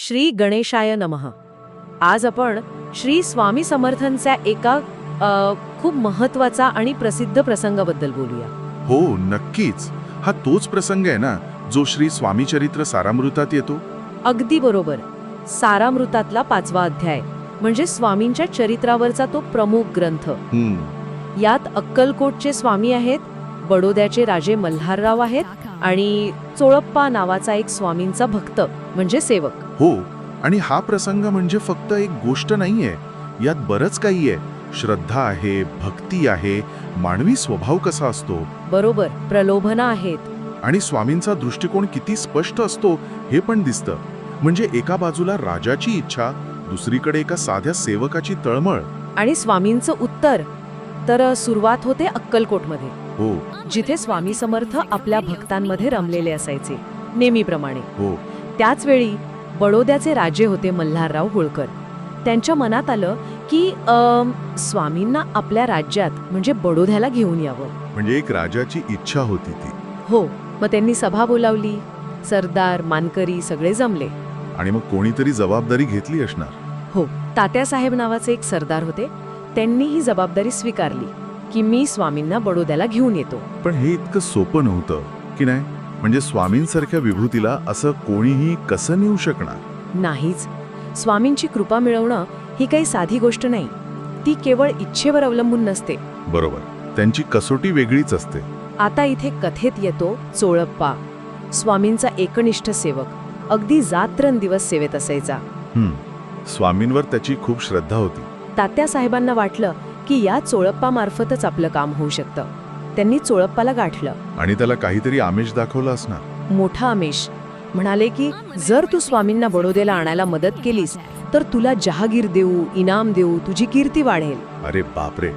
श्री गणेशाय नमः. आज आपण श्री स्वामी समर्थांच्या एका खूप महत्त्वाचा आणि प्रसिद्ध प्रसंगाबद्दल बोलूया. हो नक्कीच. हा तोच प्रसंग आहे ना जो श्री स्वामी चरित्र सारामृतात येतो? अगदी बरोबर. सारामृतातला पाचवा अध्याय म्हणजे स्वामींच्या चरित्रावरचा तो प्रमुख ग्रंथ. यात अक्कलकोटचे स्वामी आहेत बडोद्याचे राजे मल्हारराव आहेत आणि चोळप्पा नावाचा एक स्वामींचा भक्त म्हणजे सेवक. हो आणि हा प्रसंग म्हणजे फक्त एक गोष्ट नाहीये. यात बरंच काही आहे. श्रद्धा आहे भक्ती आहे मानवी स्वभाव कसा असतो? बरोबर प्रलोभना आहेत. आणि स्वामींचा दृष्टिकोन किती स्पष्ट असतो हे पण दिसतं. म्हणजे एका बाजूला राजाची इच्छा दुसरीकडे एका साध्या सेवकाची तळमळ. आणि स्वामींचं उत्तर. तर सुरुवात होते अक्कलकोटमध्ये. हो. जिथे स्वामी समर्थ आपल्या भक्तांमध्ये रमलेले असायचे नेहमीप्रमाणे. हो. त्याच वेळी बडोद्याचे राजे होते मल्हारराव होळकर. त्यांच्या मनात आलं की अम, स्वामींना आपल्या राज्यात म्हणजे बडोद्याला घेऊन यावं. म्हणजे एक राजाची इच्छा होती ती. हो मग त्यांनी सभा बोलावली सरदार मानकरी सगळे जमले. आणि मग कोणीतरी जबाबदारी घेतली असणार? हो तात्यासाहेब नावाचे एक सरदार होते. त्यांनी ही जबाबदारी स्वीकारली. की मी स्वामींना बडोद्याला घेऊन येतो. पण हे इतकं सोपं नव्हतं की नाही? म्हणजे स्वामींसारख्या विभूतीला असं कोणीही कसं नेऊ शकणार? नाहीच. स्वामींची कृपा मिळवणं ही काही साधी गोष्ट नाही. ती केवळ इच्छेवर अवलंबून नसते. बरोबर. त्यांची कसोटी वेगळीच असते. आता इथे कथेत येतो चोळप्पा. स्वामींचा एकनिष्ठ सेवक. अगदी दिवस सेवेत असायचा. स्वामींवर त्याची खूप श्रद्धा होती. तात्यासाहेबांना वाटलं की या चोळप्पा मार्फतच आपलं काम होऊ शकतं. त्यांनी चोळप्पाला गाठलं. आणि त्याला काहीतरी आमिष दाखवलं असणार. मोठा आमिष. म्हणाले की जर तू स्वामींना बडोद्याला आणायला मदत केलीस तर तुला जहागीर देऊ इनाम देऊ तुझी कीर्ती वाढेल. अरे बापरे.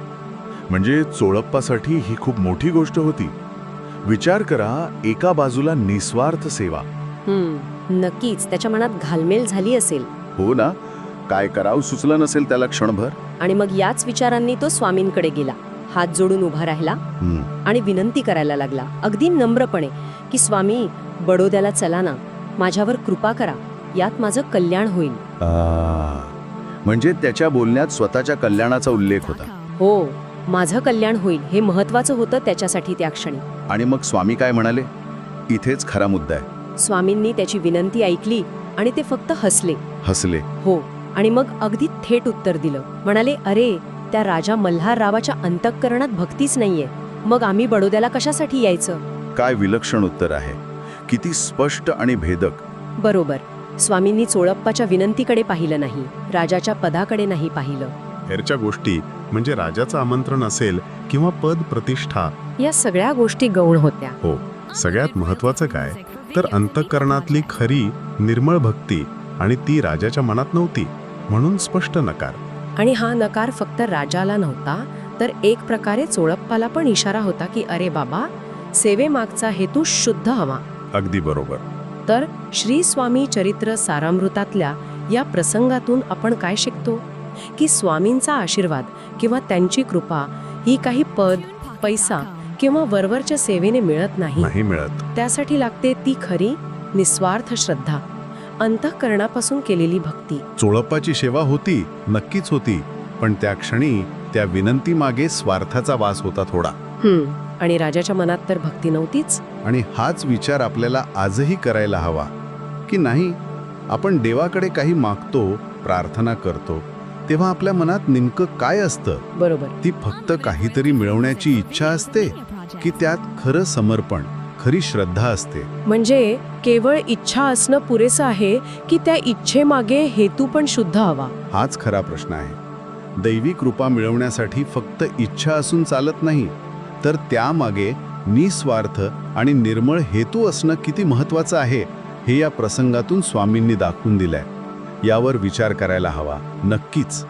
म्हणजे चोळप्पासाठी ही खूप मोठी गोष्ट होती. विचार करा एका बाजूला निस्वार्थ सेवा. हम्म नक्कीच. त्याच्या मनात घालमेल झाली असेल. हो ना? काय करावं सुचलं नसेल त्याला क्षणभर? आणि मग याच विचारांनी तो स्वामींकडे गेला. हात जोडून उभा राहिला आणि विनंती करायला लागला. अगदी नम्रपणे की स्वामी बडोद्याला चला ना. माझ्यावर कृपा करा. यात माझं कल्याण होईल. म्हणजे त्याच्या बोलण्यात स्वतःच्या कल्याणाचा उल्लेख होता. हो माझं कल्याण होईल हे महत्वाचं होतं त्याच्यासाठी त्या क्षणी. आणि मग स्वामी काय म्हणाले? इथेच खरा मुद्दा आहे. स्वामींनी त्याची विनंती ऐकली आणि ते फक्त हसले. हसले. हो. आणि मग अगदी थेट उत्तर दिलं. म्हणाले अरे त्या राजा मल्हाररावाच्या अंतःकरणात भक्तीच नाहीये. मग आम्ही बडोद्याला कशासाठी यायचं? काय विलक्षण उत्तर आहे. किती स्पष्ट आणि भेदक. बरोबर. स्वामींनी चोळप्पाच्या विनंतीकडे पाहिलं नाही. राजाच्या पदाकडे नाही पाहिलं. हेरच्या गोष्टी म्हणजे राजाचं आमंत्रण असेल किंवा पद प्रतिष्ठा. या सगळ्या गोष्टी गौण होत्या. हो सगळ्यात महत्वाचं काय? तर अंतःकरणातली खरी निर्मळ भक्ती आणि ती राजाच्या मनात नव्हती. म्हणून स्पष्ट नकार. आणि हा नकार फक्त राजाला नव्हता तर एक प्रकारे चोळप्पाला पण इशारा होता की अरे बाबा सेवेमागचा हेतू शुद्ध हवा. अगदी बरोबर. तर श्री स्वामी चरित्र सारामृतातल्या या प्रसंगातून आपण काय शिकतो? की स्वामींचा आशीर्वाद किंवा त्यांची कृपा ही काही पद पैसा किंवा वरवरच्या सेवेने मिळत नाही. नाही मिळत. त्यासाठी लागते ती खरी निस्वार्थ श्रद्धा. अंतःकरणापासून केलेली भक्ती. चोळप्पाची सेवा होती नक्कीच होती पण त्या क्षणी त्या विनंती मागे स्वार्थाचा वास होता थोडा. आणि राजाच्या मनात तर भक्ती नव्हतीच? आणि हाच विचार आपल्याला आजही करायला हवा की नाही आपण देवाकडे काही मागतो प्रार्थना करतो तेव्हा आपल्या मनात नेमकं काय असतं? बरोबर. ती फक्त काहीतरी मिळवण्याची इच्छा असते की त्यात खरं समर्पण? खरी श्रद्धा असते. म्हणजे केवळ इच्छा असणं पुरेसं आहे की त्या इच्छेमागे हेतू पण शुद्ध हवा? हाच खरा प्रश्न आहे. दैवी कृपा मिळवण्यासाठी फक्त इच्छा असून चालत नाही तर त्यामागे निस्वार्थ आणि निर्मळ हेतू असणं किती महत्वाचं आहे हे या प्रसंगातून स्वामींनी दाखवून दिलंय. यावर विचार करायला हवा नक्कीच.